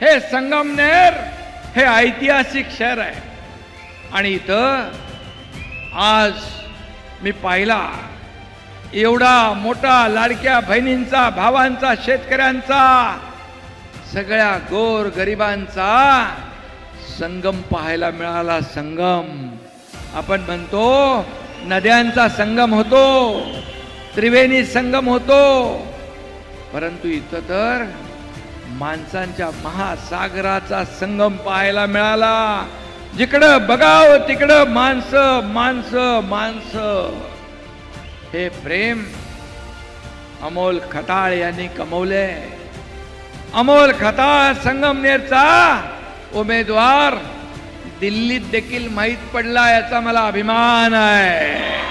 हे संगमनेर हे ऐतिहासिक शहर आहे. आणि इथं आज मी पाहिला एवढा मोठा लाडक्या बहिणींचा भावांचा शेतकऱ्यांचा सगळ्या गोर गरिबांचा संगम पाहायला मिळाला संगम. आपण म्हणतो नद्यांचा संगम होतो त्रिवेणी संगम होतो. परंतु इथं तर माणसांच्या महासागराचा संगम पाहायला मिळाला. जिकडं बघावं तिकडं माणसं माणसं माणसं. हे प्रेम अमोल खताळ यांनी कमवले. अमोल खताळ संगमनेरचा उमेदवार दिल्लीत देखील माहीत पडला याचा मला अभिमान आहे.